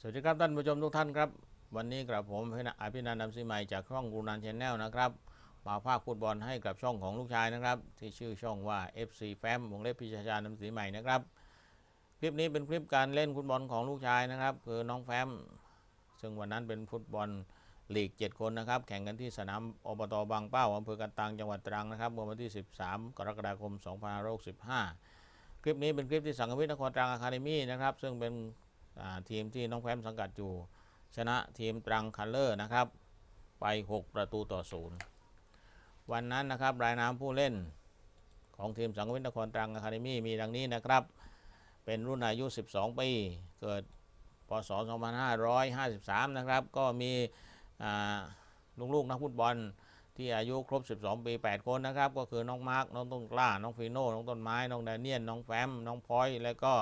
สวัสดีครับท่านผู้ชมทุกท่านครับ วันนี้กระผมอภินันท์นำสีใหม่จากช่องกูนันชนแนลนะครับมาภาคฟุตบอลให้กับช่องของลูกชายนะครับ ที่ชื่อช่องว่า FC f a m วงเล็บพิชาชานำสีใหม่นะครับคลิปนี้เป็นคลิปการเล่นฟุตบอลของลูกชายนะครับ คือน้องแฟม ซึ่งวันนั้นเป็นฟุตบอลลีก 7 คนนะครับ แข่งกันที่สนามอบตบางเป้าอำเภอกันตังจังหวัดตรังนะครับเมื่อวันที่ 13 กรกฎาคม 2565คลิปนี้เป็นคลิปที่สังกวิทนครตรังอะคาเดมี่นะครับซึ่งเป็น ทีมที่น้องแฟมสังกัดอยู่ ชนะทีมตรังคัลเลอร์นะครับ ไป 6 ประตูต่อศูนย์วันนั้นนะครับรายนามผู้เล่นของทีมสังกวิทนครตรังอะคาเดมี่มีดังนี้นะครับ เป็นรุ่นอายุ 12 ปี เกิดพศ 2553 นะครับ ก็มีลูกๆนักฟุตบอลที่อายุครบ 12 ปี 8 คนนะครับ ก็คือน้องมาร์กน้องต้นกล้า น้องฟีโน่ น้องต้นไม้ น้องแดเนียน น้องแฟม น้องพอย และก็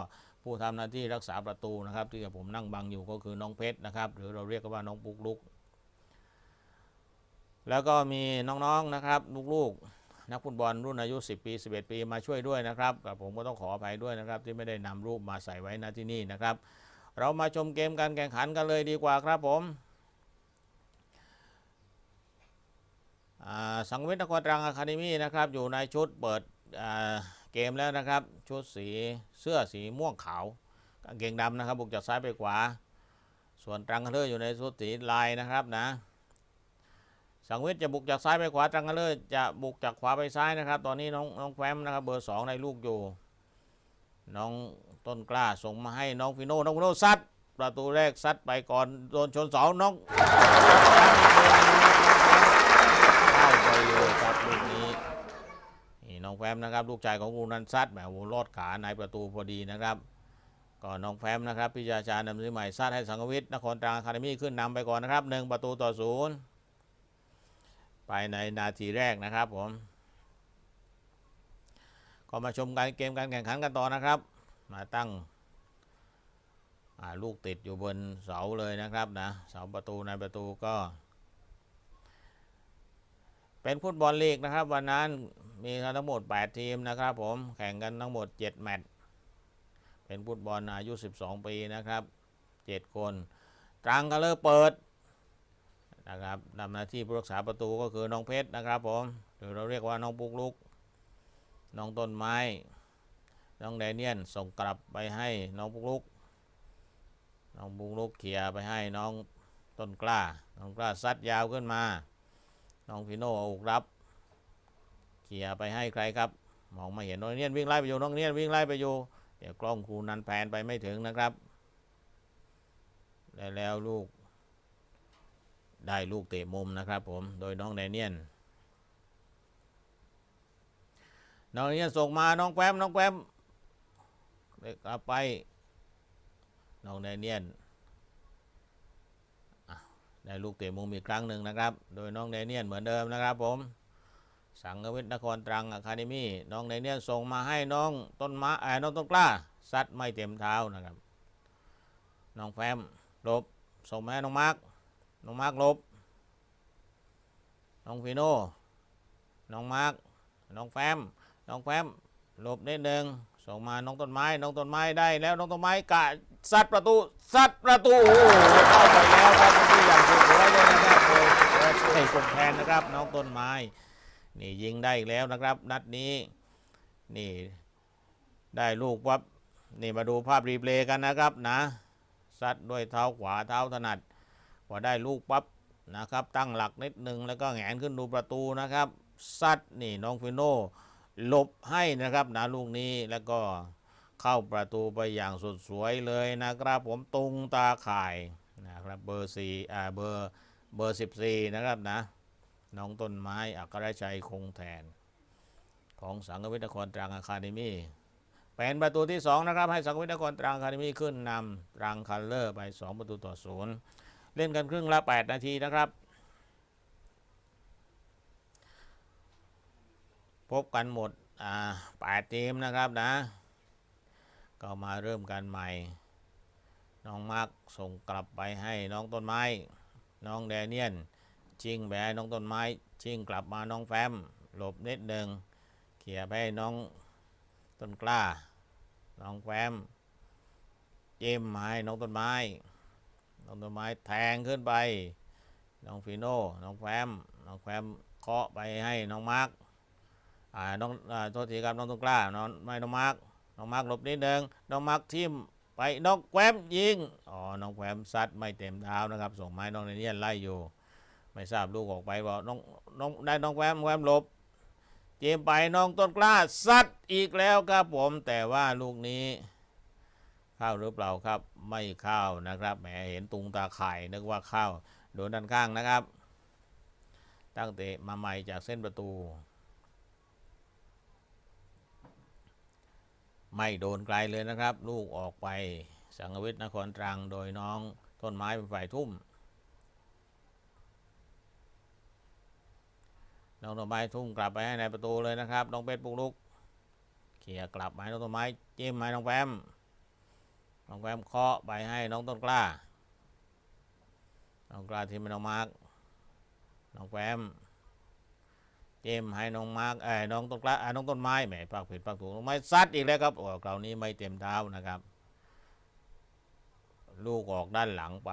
ผู้ทำหน้าที่รักษาประตูนะครับ ที่ผมนั่งบังอยู่ก็คือน้องเพชรนะครับ หรือเราเรียกกันว่าน้องปุกลุก แล้วก็มีน้องๆนะครับลูกๆ นักฟุตบอลรุ่นอายุ 10 ปี 11 ปีมาช่วยด้วยนะครับกับผมก็ต้องขออภัยด้วยนะครับ ที่ไม่ได้นำรูปมาใส่ไว้ณที่นี่นะครับ เรามาชมเกมการแข่งขันกันเลยดีกว่าครับผมสังเวชนครตรังอะคาเดมี่นะครับอยู่ในชุดเปิดอ่า เกมแล้วนะครับ ชุดสีเสื้อสีม่วงขาวกางเกงดำนะครับบุกจากซ้ายไปขวา ส่วนตรังคัลเลอร์อยู่ในชุดสีลายนะครับนะ สังเวชจะบุกจากซ้ายไปขวาตรังคัลเลอร์จะบุกจากขวาไปซ้ายนะครับ ตอนนี้น้องน้องแฟมนะครับ เบอร์สองในลูกอยู่ น้องต้นกล้าส่งมาให้น้องฟิโน่น้องฟิโน่ซัดประตูแรกซัดไปก่อนโดนชนเสาน้องเข้าไปเลยครับลูกนี้ น้องแฟมนะครับ ลูกชายของกูนันซัดแหมโหรอดขาในประตูพอดีนะครับก็น้องแฟมนะครับพิจารชานำซื้อใหม่ซัดให้สังกวิทนครตรังคาเดมี่ขึ้นนำไปก่อนนะครับหนึ่งประตูต่อศูนย์ไปในนาทีแรกนะครับผมก็มาชมการเกมการแข่งขันกันต่อนะครับ มาตั้งลูกติดอยู่บนเสาเลยนะครับนะเสาประตูในประตูก็ เป็นฟุตบอลลีกนะครับ วันนั้นมีทั้งหมด 8 ทีมนะครับ ผมแข่งกันทั้งหมด 7 แมตช์เป็นฟุตบอลอายุ 12 ปีนะครับ 7 คนตรังก็เลิกเปิดนะครับนำหน้าที่ผู้รักษาประตูก็คือน้องเพชรนะครับ ผมหรือเราเรียกว่าน้องปุกลุก น้องต้นไม้ น้องแดเนียนส่งกลับไปให้น้องปุกลุก น้องปุกลุกเขี่ยไปให้น้องต้นกล้า น้องกล้าซัดยาวขึ้นมา น้องฟิโน่เอาอกรับเขี่ยร์ไปให้ใครครับ มองไม่เห็นน้องเนียนวิ่งไล่ไปอยู่น้องเนียนวิ่งไล่ไปอยู่เดี๋ยวกล้องครูนันแพนไปไม่ถึงนะครับ แล้วแล้วลูก ได้ลูกเตะมุมนะครับ ผมโดยน้องแดเนียนน้องเนี่ยส่งมาน้องแฟ้มน้องแฟ้มเด็กกลับไปน้องแดเนียน ได้ลูกเตะมุมอีกครั้งหนึ่งนะครับ โดยน้องแดเนียนเหมือนเดิมนะครับผม สังกวิทนครตรังอะคาเดมี่น้องแดเนียนส่งมาให้น้องต้นมะเออน้องต้นกล้าซัดไม่เต็มเท้านะครับ น้องแฟมลบส่งมาให้น้องมาร์กน้องมาร์กลบ น้องฟิโน่น้องมาร์กน้องแฟมน้องแฟมลบนิดหนึ่ง ส่งมาน้องต้นไม้ น้องต้นไม้ได้แล้วน้องต้นไม้กะซัดประตูซัดประตูโอ้โหเข้าไปแล้วครับที่อย่างสุดสวยเลยนะครับโอ้โหใช่กดแทนนะครับ น้องต้นไม้ นี่ยิงได้อีกแล้วนะครับ นัดนี้ นี่ ได้ลูกวับนี่มาดูภาพรีเพลย์กันนะครับนะซัดด้วยเท้าขวาเท้าถนัดพอได้ลูกปั๊บนะครับ ตั้งหลักนิดนึงแล้วก็แหงนขึ้นดูประตูนะครับซัดนี่น้องฟิโน่ หลบให้นะครับนะลูกนี้แล้วก็เข้าประตูไปอย่างสดสวยเลยนะครับผมตุงตาข่ายนะครับเบอร์สี่อ่าเบอร์เบอร์สิบสี่นะครับนะน้องต้นไม้อัครชัยคงแทน ของสังกวิทยนครตรังอะคาเดมี่เป็นประตูที่สองนะครับ ให้สังกวิทนครตรังอะคาเดมี่ขึ้นนำตรังคัลเลอร์ไปสองประตูต่อศูนย์เล่นกันครึ่งละแปดนาทีนะครับ พบกันหมดอ่าแปดทีมนะครับนะ ก็มาเริ่มกันใหม่ น้องมาร์กส่งกลับไปให้น้องต้นไม้ น้องแดเนียน ชิงไปให้น้องต้นไม้ ชิงกลับมาน้องแฟม หลบนิดหนึ่งเขี่ยไปให้น้องต้นกล้า น้องแฟม เจมมาให้น้องต้นไม้ น้องต้นไม้แทงขึ้นไป น้องฟีโน่ น้องแฟม น้องแฟมเคาะไปให้น้องมาร์ก น้องอ่าโทษทีครับน้องต้นกล้าน้องไม่น้องมาร์กน้องมาร์กหลบนิดนึงน้องมาร์กทิมไปน้องแฟมยิงอ๋อน้องแฟมซัดไม่เต็มเท้านะครับ ส่งไม้น้องเนนียนไล่อยู่ ไม่ทราบลูกออกไปบอกน้องน้องได้น้องแควมแควมหลบเจมไปน้องต้นกล้าซัดอีกแล้วครับผมแต่ว่าลูกนี้เข้าหรือเปล่าครับไม่เข้านะครับแหมเห็นตุงตาไข่นึกว่าเข้าโดนด้านข้างนะครับ ตั้งเตะมาใหม่จากเส้นประตู ไม่โดนไกลเลยนะครับ ลูกออกไปสังกวิทย์นครตรังโดยน้องต้นไม้เป็นฝ่ายทุ่ม น้องต้นไม้ทุ่มกลับไปให้ในประตูเลยนะครับ น้องเป็ดปุกลุกเขี่ยกลับมาต้น้องต้นไม้จิ้มให้น้องแฟมน้องแฟมเคาะไปให้น้องต้นกล้า น้องกล้าที่ไม่น้องมาร์กน้องแฟม จมให้น้องมาร์กเอ้น้องต้นกล้าเอ้น้องต้นไม้แหมปากผิดปากถูกน้องไม้ซัดอีกแล้วครับโอ้คราวนี้ไม่เต็มเท้านะครับ ลูกออกด้านหลังไป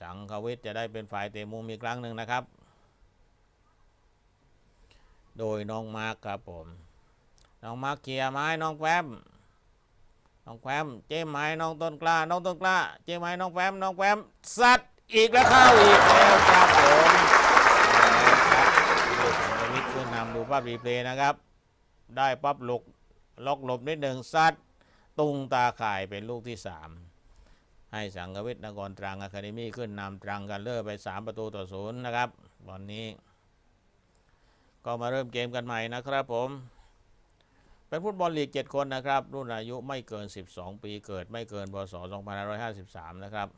สังควิทจะได้เป็นฝ่ายเตะมุมอีกครั้งหนึ่งนะครับ โดยน้องมาร์กครับผมน้องมาร์กเคลียร์ไม้น้องแฟมน้องแฟมเจมไม้น้องต้นกล้า น้องต้นกล้า เจมไม้น้องแฟมน้องแฟมซัดอีกแล้วเข้าอีกแล้วครับผมเอาละครับวิทย์ขึ้นนำดูภาพรีเพลย์นะครับ ได้ปั๊บหลกล็อกหลบนิดหนึ่งซัดตุงตาข่ายเป็นลูกที่สามให้สังกวิทย์นครตรังอะคาเดมี่ขึ้นนำตรังกันเลอร์ไปสามประตูต่อศูนย์นะครับตอนนี้ ก็มาเริ่มเกมกันใหม่นะครับผมเป็นฟุตบอลลีก 7 คนนะครับ รุ่นอายุไม่เกิน 12 ปีเกิดไม่เกินพศ2553 นะครับ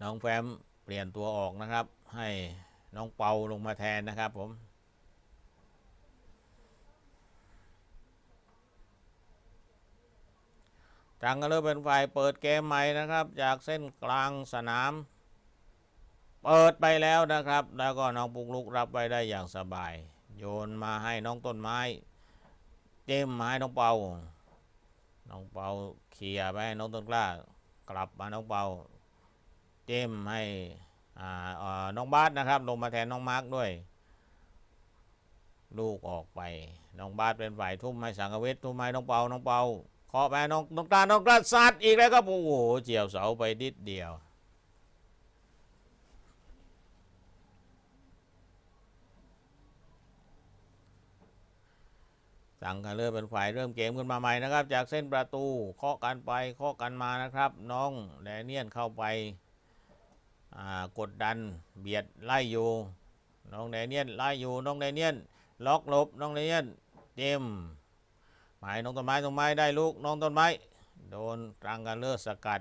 น้องแฟมเปลี่ยนตัวออกนะครับ ให้น้องเปาลงมาแทนนะครับผม จังก็เริ่มเป็นฝ่ายเปิดเกมใหม่นะครับ จากเส้นกลางสนาม เปิดไปแล้วนะครับ แล้วก็น้องปุกลุกรับไว้ได้อย่างสบาย โยนมาให้น้องต้นไม้ เจมมาให้น้องเปาน้องเปาเคลียไปให้น้องต้นกล้ากลับมาน้องเปาเจมให้น้องบาสนะครับ ลงมาแทนน้องมาร์กด้วย ลูกออกไป น้องบาสเป็นฝ่ายทุ่มให้สังกเวททุ่มให้น้องเปาน้องเปา เคาะไปน้องน้องกล้าน้องกล้าซัดอีกแล้วก็โอ้โหเจียวเสาไปนิดเดียวสั่งกันเริ่มเป็นฝ่ายเริ่มเกมขึ้นมาใหม่นะครับ จากเส้นประตูเคาะกันไปเคาะกันมานะครับ น้องแดเนียนเข้าไปกดดันเบียดไล่อยู่ น้องแดเนียนไล่อยู่น้องแดเนียนล็อกลบน้องแดเนียนเจม หมายน้องต้นไม้ต้นไม้ได้ลูกน้องต้นไม้ โดนรังกันเลือสกัด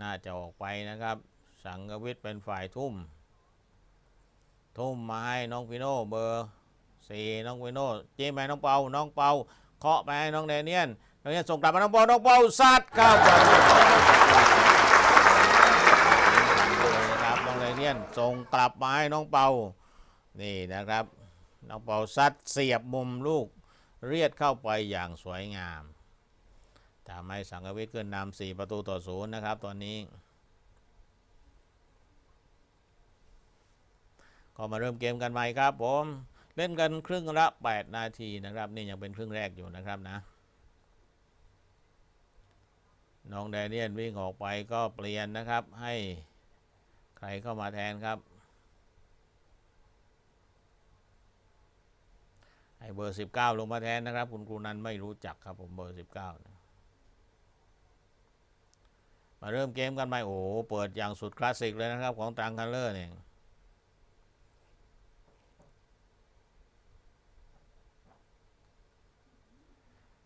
น่าจะออกไปนะครับ สังกวิทย์เป็นฝ่ายทุ่ม ทุ่มมาให้น้องฟิโน่เบอร์สี่น้องวิโนเจมไปน้องเปาน้องเปาเคาะไปให้น้องแดเนียนน้องแดเนียนส่งกลับมาน้องเปาน้องเปาซัดเข้าไปนะครับน้องแดเนียนส่งกลับมาให้น้องเปานี่นะครับน้องเปาซัดเสียบมุมลูก เรียดเข้าไปอย่างสวยงามทำให้สังกวิทย์ขึ้นนำสี่ประตูต่อศูนย์นะครับ ตอนนี้ ก็มาเริ่มเกมกันใหม่ครับผมเล่นกันครึ่งละ 8 นาทีนะครับ นี่ยังเป็นครึ่งแรกอยู่นะครับนะ น้องแดเนียนวิ่งออกไปก็เปลี่ยนนะครับ ให้ใครเข้ามาแทนครับ ให้เบอร์ 19 ลงมาแทนนะครับ คุณครูนั้นไม่รู้จักครับผมเบอร์ 19นะมาเริ่มเกมกันใหม่โอ้โหเปิดอย่างสุดคลาสสิกเลยนะครับ ของตรังคันเลอร์เนี่ย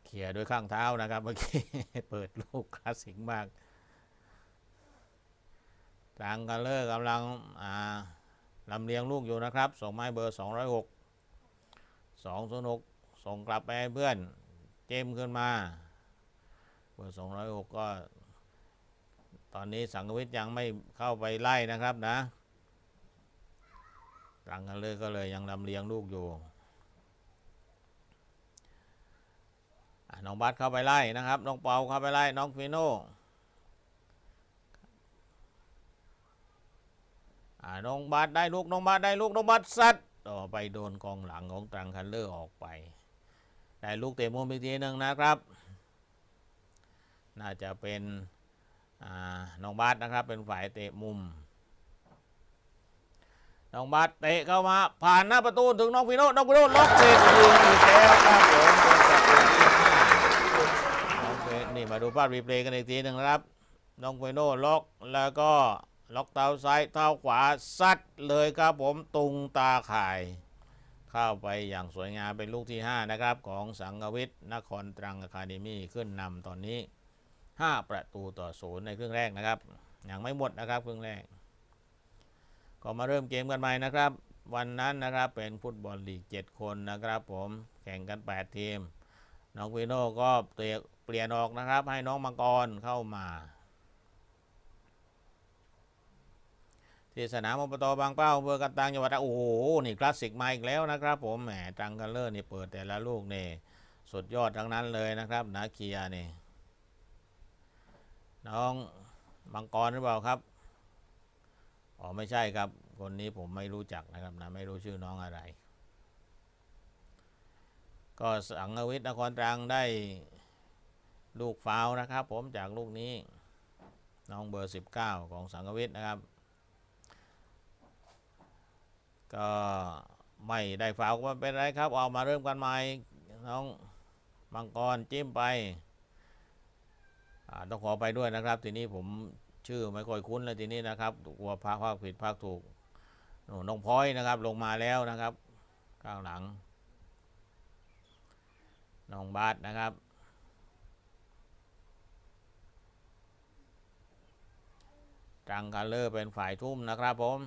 เขี่ยด้วยข้างเท้านะครับเมื่อกี้เปิดลูกคลาสสิกมากทางกันเลอร์กำลังอ่าลำเลียงลูกอยู่นะครับส่งไม้เบอร์ 206 206ส่งกลับไปให้เพื่อนเจมขึ้นมา เบอร์206ก็ ตอนนี้สังกวิทย์ยังไม่เข้าไปไล่นะครับนะทางกันเลอร์ก็เลยยังลำเลียงลูกอยู่น้องบัสเข้าไปไล่นะครับ น้องเปาเข้าไปไล่ น้องฟิโน่น้องบาสได้ลูก น้องบาสได้ลูก น้องบาสซัด ต่อไปโดนกองหลังของตรังคันเลอร์ออกไปได้ลูกเตะมุมอีกทีหนึ่งนะครับ น่าจะเป็นน้องบาสนะครับเป็นฝ่ายเตะมุม น้องบาสเตะเข้ามาผ่านหน้าประตูถึงน้องฟิโน่น้องฟิโน่ล็อกเสร็จยิงอีกแล้วครับผมเป็นประตูที่ห้าน้องเฟนี่มาดูภาพรีเพลย์กันอีกทีหนึ่งนะครับ น้องฟิโน่ล็อกแล้วก็ ล็อกเท้าซ้ายเท้าขวาซัดเลยครับผมตุงตาข่าย เข้าไปอย่างสวยงามเป็นลูกที่ 5 นะครับ ของสังกวิทนครตรังอะคาเดมี่ขึ้นนำตอนนี้ 5 ประตูต่อศูนย์ในครึ่งแรกนะครับยังไม่หมดนะครับครึ่งแรก ก็มาเริ่มเกมกันใหม่นะครับ วันนั้นนะครับเป็นฟุตบอลลีก 7 คนนะครับ ผมแข่งกัน 8 ทีม น้องวิโน่ก็เปลี่ยนออกนะครับ ให้น้องมังกรเข้ามา ที่สนามอบตบางเป้าอำเภอกันตังจังหวัดโอ้โหนี่คลาสสิกมาอีกแล้วนะครับผมแหมตังคัลเลอร์นี่เปิดแต่ละลูกนี่สุดยอดทั้งนั้นเลยนะครับนาเคียนี่น้องมังกรหรือเปล่าครับอ๋อไม่ใช่ครับ คนนี้ผมไม่รู้จักนะครับนะไม่รู้ชื่อน้องอะไร ก็สังกวิทย์นครตรังได้ลูกฟาวนะครับ ผมจากลูกนี้ น้องเบอร์ 19 ของสังกวิทย์นะครับ ก็ไม่ได้ฟาก็ไม่เป็นไรครับ เอามาเริ่มกันใหม่น้องมังกรจิ้มไปต้องขอไปด้วยนะครับ ทีนี้ผมชื่อไม่ค่อยคุ้นเลยทีนี้นะครับกลัวพากภาคผิดภาคถูกน้องพลอยนะครับ ลงมาแล้วนะครับข้างหลังน้องบาสนะครับตรังคัลเลอร์เป็นฝ่ายทุ่มนะครับผม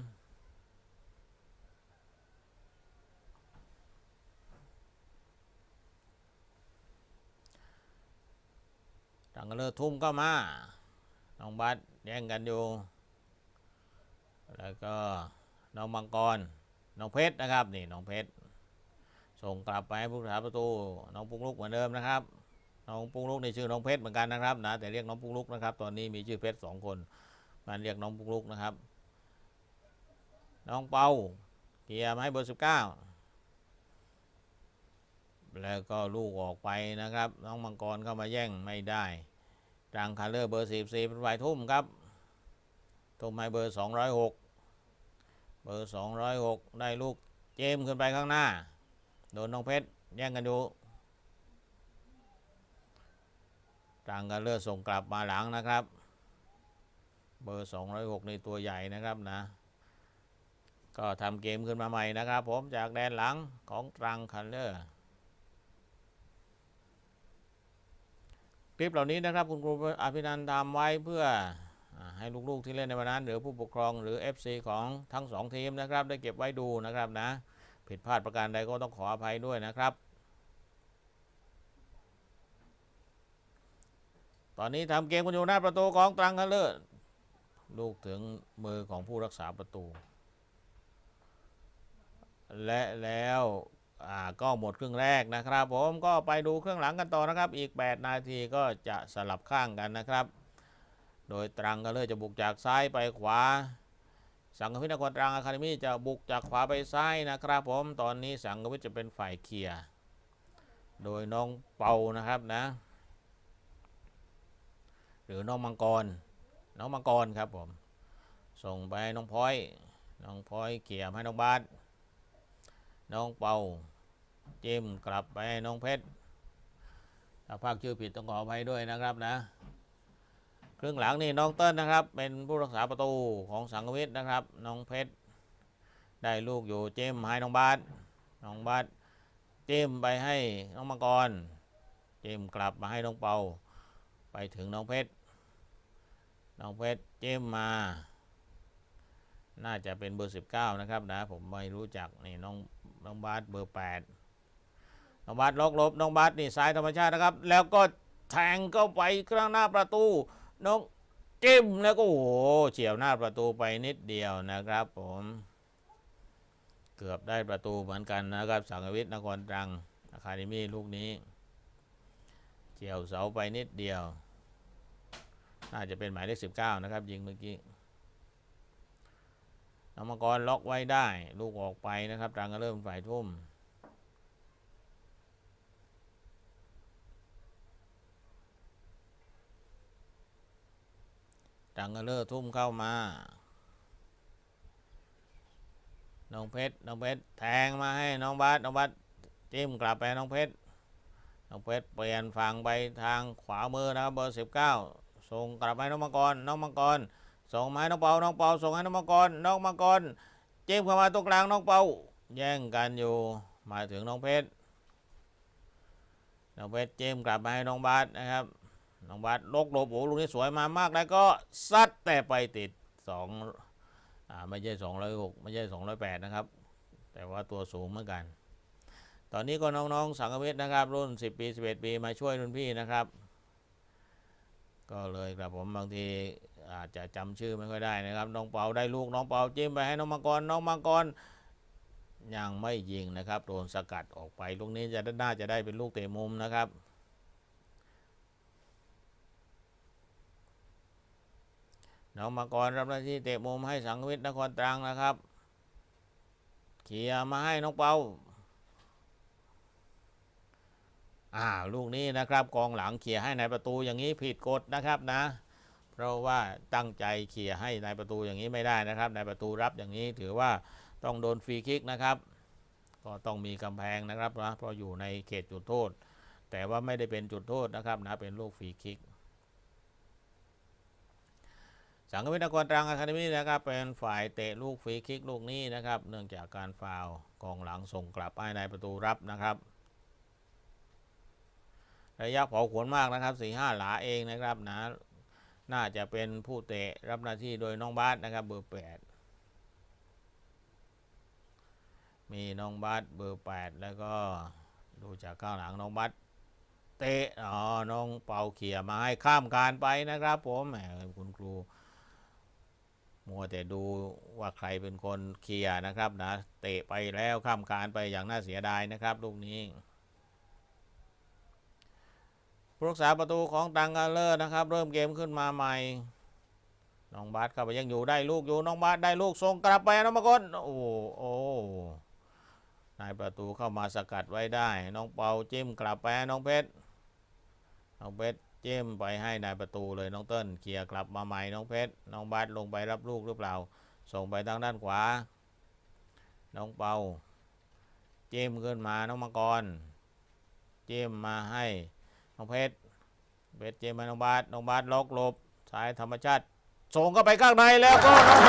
ตังกเลอทุ่มก็มาน้องบัสแย่งกันอยู่ แล้วก็น้องมังกร น้องเพชรนะครับนี่น้องเพชรส่งกลับไปให้ผู้รักษาประตู น้องปุ้งลุกเหมือนเดิมนะครับ น้องปุ้งลุกในชื่อน้องเพชรเหมือนกันนะครับนะแต่เรียกน้องปุ้งลุกนะครับ ตอนนี้มีชื่อเพชรสองคนมันเรียกน้องปุ้งลุกนะครับ น้องเปาเกียร์มาให้เบอร์สิบเก้าแล้วก็ลูกออกไปนะครับ น้องมังกรเข้ามาแย่งไม่ได้ ตรังคาเลอร์เบอร์สิบสี่เป็นฝ่ายทุ่มครับ ทุ่มให้เบอร์สองร้อยหกเบอร์สองร้อยหกได้ลูกเจมขึ้นไปข้างหน้า โดนน้องเพชรแย่งกันอยู่ตรังคาเลอร์ส่งกลับมาหลังนะครับ เบอร์สองร้อยหกในตัวใหญ่นะครับนะ ก็ทำเกมขึ้นมาใหม่นะครับ ผมจากแดนหลังของตรังคัลเลอร์ คลิปเหล่านี้นะครับ คุณครูอภินันท์ทำไว้เพื่ออให้ลูกๆที่เล่นในวันนั้น หรือผู้ปกครองหรือ FC ของทั้งสองทีมนะครับ ได้เก็บไว้ดูนะครับนะ ผิดพลาดประการใดก็ต้องขออภัยด้วยนะครับ ตอนนี้ทำเกมกันอยู่หน้าประตูของตรังคัลเลอร์ลูกถึงมือของผู้รักษาประตู และแล้ว อ่าก็หมดครึ่งแรกนะครับ ผมก็ไปดูเครื่องหลังกันต่อนะครับ อีก 8 นาทีก็จะสลับข้างกันนะครับ โดยตรังก็เลยจะบุกจากซ้ายไปขวา สังกวิทนครตรังอะคาเดมี่จะบุกจากขวาไปซ้ายนะครับผมตอนนี้สังกวิทจะเป็นฝ่ายเคลียร์โดยน้องเปานะครับนะ หรือน้องมังกร น้องมังกรครับผม ส่งไปน้องพลอย น้องพลอยเขี่ยให้น้องบาส น้องเปาเจมกลับไปน้องเพชรถ้าภาคชื่อผิดต้องขออภัยด้วยนะครับนะ ครึ่งหลังนี่น้องเติ้ลนะครับ เป็นผู้รักษาประตูของสังกวิทนะครับ น้องเพชรได้ลูกอยู่เจมให้น้องบาสน้องบาสเจมไปให้น้องมังกร เจมกลับมาให้น้องเปา ไปถึงน้องเพชรน้องเพชรเจมมา น่าจะเป็นเบอร์ 19 นะครับนะ ผมไม่รู้จักนี่น้อง น้องบาสเบอร์8น้องบาสล็อกลบน้องบาสนี่ซ้ายธรรมชาตินะครับ แล้วก็แทงเข้าไปข้างหน้าประตูน้องจิ้มแล้วก็โอ้โหเฉียวหน้าประตูไปนิดเดียวนะครับ ผม เกือบได้ประตูเหมือนกันนะครับ สังกวิทนครตรังอะคาเดมี่ลูกนี้เฉียวเสาไปนิดเดียว น่าจะเป็นหมายเลข19นะครับ ยิงเมื่อกี้ นน้องมังกรล็อกไว้ได้ ลูกออกไปนะครับตรังก็เริ่มฝ่ายทุ่มตังกะเลอร์ทุ่มเข้ามาน้องเพชรน้องเพชรแทงมาให้น้องบาสน้องบาสจิ้มกลับไปน้องเพชรน้องเพชรเปลี่ยนฝั่งไปทางขวามือนะครับเบอร์สิบเก้าส่งกลับไปน้องมังกรน้องมังกร ส่งมาให้น้องเปาน้องเปาส่งให้น้องมังกรน้องมังกรจิ้มเข้ามาตรงกลางน้องเปาแย่งกันอยู่มาถึงน้องเพชรน้องเพชรจิ้มกลับมาให้น้องบาสนะครับน้องบาสลกหลบโอ้ลูกนี้สวยมามากแล้วก็ซัดแต่ไปติดสองอ่าไม่ใช่สองร้อยหกไม่ใช่สองร้อยแปดนะครับ แต่ว่าตัวสูงเหมือนกัน ตอนนี้ก็น้องๆสังเวทนะครับ รุ่น10ปี11ปีมาช่วยรุ่นพี่นะครับ ก็เลยครับผมบางที อาจจะจำชื่อไม่ค่อยได้นะครับ น้องเปาได้ลูกน้องเปาจิ้มไปให้น้องมังกรน้องมังกรยังไม่ยิงนะครับโดนสกัดออกไปลูกนี้จะน่าจะได้เป็นลูกเตะมุมนะครับน้องมังกรรับหน้าที่เตะมุมให้สังวิทย์นครตรังนะครับเขี่ยร์มาให้น้องเปาอ่าลูกนี้นะครับกองหลังเขี่ยร์ให้ในประตูอย่างนี้ผิดกฎนะครับนะ เพราะว่าตั้งใจเขี่ยร์ให้ในประตูอย่างนี้ไม่ได้นะครับในประตูรับอย่างนี้ถือว่าต้องโดนฟรีคิกนะครับ ก็ต้องมีกำแพงนะครับนะเพราะอยู่ในเขตจุดโทษ แต่ว่าไม่ได้เป็นจุดโทษนะครับนะเป็นลูกฟรีคิกสังกวิทย์นครตรังอะคาเดมี่นะครับเป็นฝ่ายเตะลูกฟรีคิกลูกนี้นะครับ เนื่องจากการฟาวกองหลังส่งกลับให้ในประตูรับนะครับ ระยะเผาขนมากนะครับสี่ห้าหลาเองนะครับนะ น่าจะเป็นผู้เตะรับหน้าที่โดยน้องบาสนะครับเบอร์แปดมีน้องบาสเบอร์แปดแล้วก็ดูจากข้างหลังน้องบาสเตะอ๋อน้องเป่าเขี่ยมาให้ข้ามการไปนะครับผมแหมคุณครูมัวแต่ดูว่าใครเป็นคนเคลียร์นะครับนะเตะไปแล้วข้ามการไปอย่างน่าเสียดายนะครับลูกนี้ ผู้รักษาประตูของตังกาเลอร์นะครับ เริ่มเกมขึ้นมาใหม่ น้องบาสเข้าไปยังอยู่ได้ลูกอยู่น้องบาสได้ลูกส่งกลับไปน้องมากนโอ้โอ้นายประตูเข้ามาสกัดไว้ได้ น้องเปาจิ้มกลับไปน้องเพชรน้องเพชรจิ้มไปให้นายประตูเลยน้องเติ้ลเคลียร์กลับมาใหม่น้องเพชรน้องบาสลงไปรับลูกหรือเปล่า ส่งไปทางด้านขวา น้องเปาเจิ้มขึ้นมาน้องมังกรเจิ้มมาให้ น้องเพชรเพชรเจมาน้องบาสน้องบาสล็อกหลบสายธรรมชาติ ส่งเข้าไปข้างในแล้วก็น้อง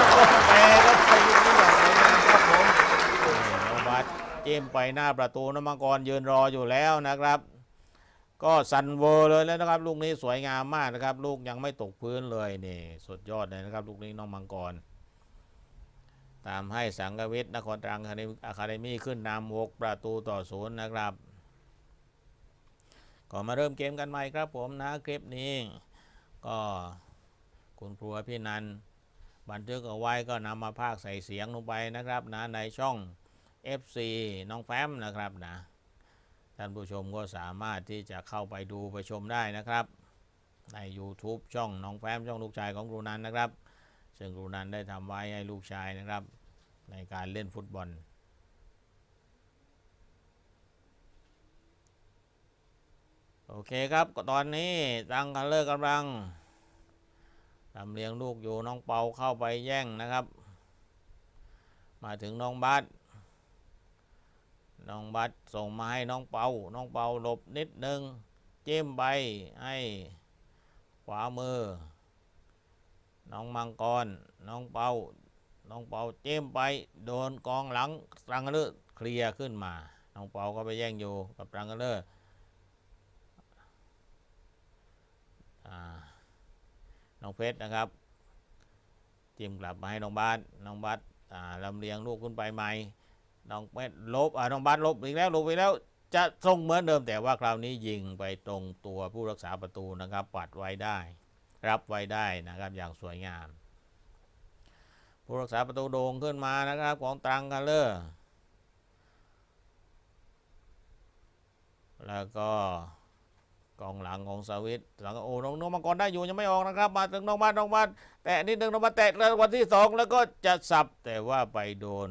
แปรก็ไปลูกนี้อย่างสวยงามครับผมน้องบาสเจมไปหน้าประตูน้องมังกรยืนรออยู่แล้วนะครับ ก็สันเวอร์เลยแล้วนะครับ ลูกนี้สวยงามมากนะครับ ลูกยังไม่ตกพื้นเลยนี่สุดยอดเลยนะครับ ลูกนี้น้องมังกร ตามให้สังกวิทย์นครตรังอะคาเดมี่ขึ้นนำหกประตูต่อศูนย์นะครับ ก็มาเริ่มเกมกันใหม่ครับผมนะคลิปนี้ ก็คุณครูพี่นันบันทึกเอาไว้ก็นำมาพากย์ใส่เสียงลงไปนะครับนะในช่อง FC น้องแฟมนะครับนะท่านผู้ชมก็สามารถที่จะเข้าไปดูไปชมได้นะครับ ใน YouTube ช่องน้องแฟ้มช่องลูกชายของครูนันนะครับ ซึ่งครูนันได้ทำไว้ให้ลูกชายนะครับ ในการเล่นฟุตบอล โอเคครับก็ตอนนี้ตังคันเลอร์กำลังลำเลียงลูกอยู่น้องเปาเข้าไปแย่งนะครับ มาถึงน้องบาสน้องบัตส่งมาให้น้องเปา น้องเปาหลบนิดนึง เจิ้มไปให้ขวามือ น้องมังกร น้องเปา น้องเปาเจิ้มไปโดนกองหลังตรังเลอร์เคลียร์ขึ้นมา น้องเปาก็ไปแย่งอยู่กับตรังเลอร์อ่า น้องเพชรนะครับจิ้มกลับมาให้น้องบาสน้องบาสลำเลียงลูกขึ้นไปใหม่น้องเป็ดลบน้องบาสลบอีกแล้วลบอีกแล้วจะส่งเหมือนเดิมแต่ว่าคราวนี้ยิงไปตรงตัวผู้รักษาประตูนะครับ ปัดไว้ได้ รับไว้ได้นะครับอย่างสวยงาม ผู้รักษาประตูโด่งขึ้นมานะครับ ของตรังคัลเลอร์แล้วก็ กองหลังของสวิตหลังโอ้น้องน้องมังกรได้อยู่ยังไม่ออกนะครับ มาถึงน้องบ้านน้องบ้านแตะนิดนึงน้องบ้าแตะแล้ววันที่สองแล้วก็จะสับแต่ว่าไปโดน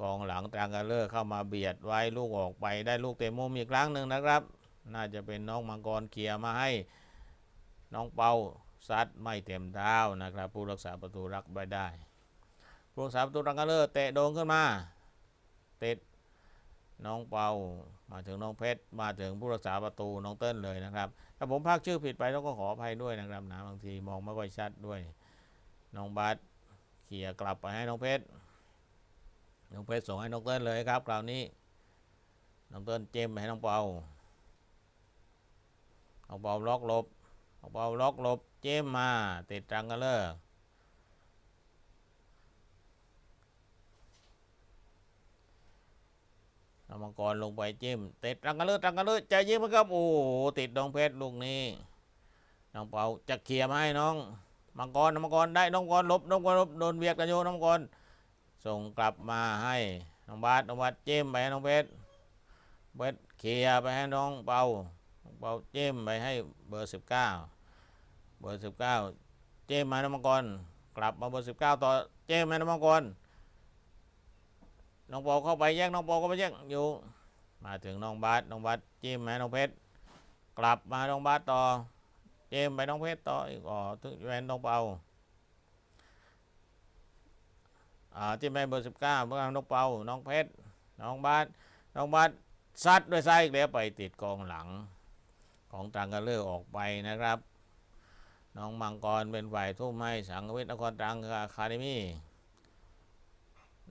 กองหลังตรังกาเลอร์เข้ามาเบียดไว้ลูกออกไปได้ลูกเตะมุมอีกครั้งหนึ่งนะครับ น่าจะเป็นน้องมังกรเคลียร์มาให้ น้องเปาซัดไม่เต็มเท้านะครับ ผู้รักษาประตูรักไว้ได้ผู้รักษาประตูตรังกาเลอร์เตะโดงขึ้นมาติดน้องเปา มาถึงน้องเพชรมาถึงผู้รักษาประตูน้องเติ้ลเลยนะครับถ้าผมพากชื่อผิดไปต้องก็ขออภัยด้วยนะครับนะบางทีมองไม่ค่อยชัดด้วย น้องบาสเขี่ยกลับไปให้น้องเพชรน้องเพชรส่งให้น้องเติ้ลเลยครับคราวนี้น้องเติ้ลเจมไปให้น้องเปาน้องเปาล็อกลบน้องเปาล็อกลบเจมมาติดตรังกันเลยน้อง มังกรลงไปเจมติดรังกันเลยตรังกันเลยใจเย็นนะครับโอ้โหติดน้องเพชรลูกนี้น้องเปาจะเคลียร์มาให้น้อง มังกรน้องมังกรได้น้องมังกรลบน้องมังกรลบโดนเบียดกันอยู่น้องมังกรส่งกลับมาให้น้องบาสน้องบาสเจมไปให้น้องเพชรเพชรเคลียร์ไปให้น้องเปาเปาเจมไปให้เบอร์สิบเก้าเบอร์สิบเก้าเจมมาน้องมังกรกลับมาเบอร์สิบเก้าต่อเจมมาน้องมังกร น้องปาเข้าไปแย่งน้องปาก็ไปแย่งอยู่ มาถึงน้องบาสน้องบาสเจมให้น้องเพชรกลับมาน้องบาสต่อเจมไปน้องเพชรต่ออีกอ๋อถึงแวนน้องเปาอ่าที่แม่เบอร์สิบเก้าเมื่อน้องเปาน้องเพชรน้องบาสน้องบาสซัดด้วยไส้อีกแล้วไปติดกองหลังของตรังกระเลอออกไปนะครับ น้องมังกรเป็นฝ่ายทุ่มให้สังเวชนครตรังอะคาเดมี่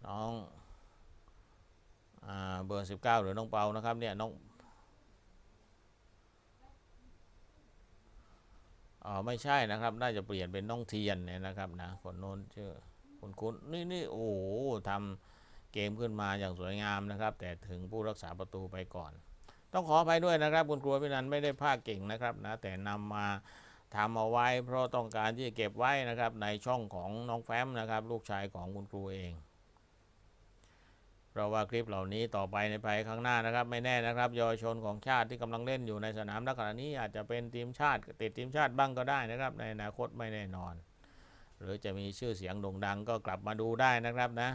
น้อง เบอร์สิบเก้าหรือน้องเปานะครับเนี่ยน้องอ๋อไม่ใช่นะครับ น่าจะเปลี่ยนเป็นน้องเทียนเนี่ยนะครับนะคนโน้นชื่อคุณคุณนี่นี่โอ้โหทำเกมขึ้นมาอย่างสวยงามนะครับ แต่ถึงผู้รักษาประตูไปก่อน ต้องขออภัยด้วยนะครับ คุณครูพินันไม่ได้ภาคเก่งนะครับนะแต่นำมาทำเอาไว้ เพราะต้องการที่จะเก็บไว้นะครับในช่องของน้องแฟ้มนะครับ ลูกชายของคุณครูเอง เพราะว่าคลิปเหล่านี้ต่อไปในภายข้างหน้านะครับ ไม่แน่นะครับเยาวชนของชาติที่กำลังเล่นอยู่ในสนามณขณะนี้อาจจะเป็นทีมชาติติดทีมชาติบ้างก็ได้นะครับ ในอนาคตไม่แน่นอน หรือจะมีชื่อเสียงโด่งดังก็กลับมาดูได้นะครับนะ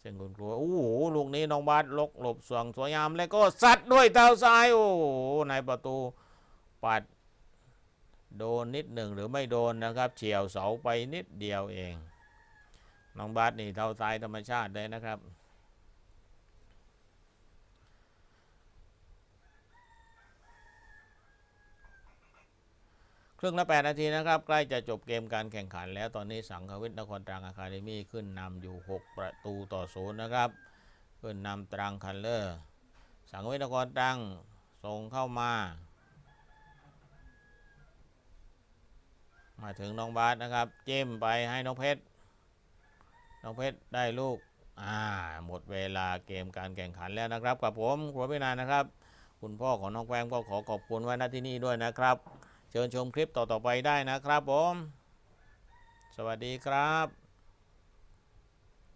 เช่นคุณครูโอ้โหลูกนี้น้องบาสลกหลบสวงสวยงาม แล้วก็ซัดด้วยเท้าซ้ายโอ้โหในประตูปัดโดนนิดหนึ่งหรือไม่โดนนะครับเฉียวเสาไปนิดเดียวเอง น้องบาสนี่เท้าซ้ายธรรมชาติเลยนะครับ ครึ่งละ8นาทีนะครับ ใกล้จะจบเกมการแข่งขันแล้วตอนนี้สังควิทนครตรังอะคาเดมี่ขึ้นนำอยู่ 6 ประตูต่อศูนย์นะครับ ขึ้นนำตรังคันเลอร์ สังควิทนครตรังส่งเข้ามา มาถึงน้องบาสนะครับเจมไปให้น้องเพชร น้องเพชรได้ลูก อ่า หมดเวลาเกมการแข่งขันแล้วนะครับ กับผมครัวพินานนะครับ คุณพ่อของน้องแฟมก็ขอขอบคุณไว้ณที่นี่ด้วยนะครับ เชิญชมคลิปต่อๆไปได้นะครับผม สวัสดีครับ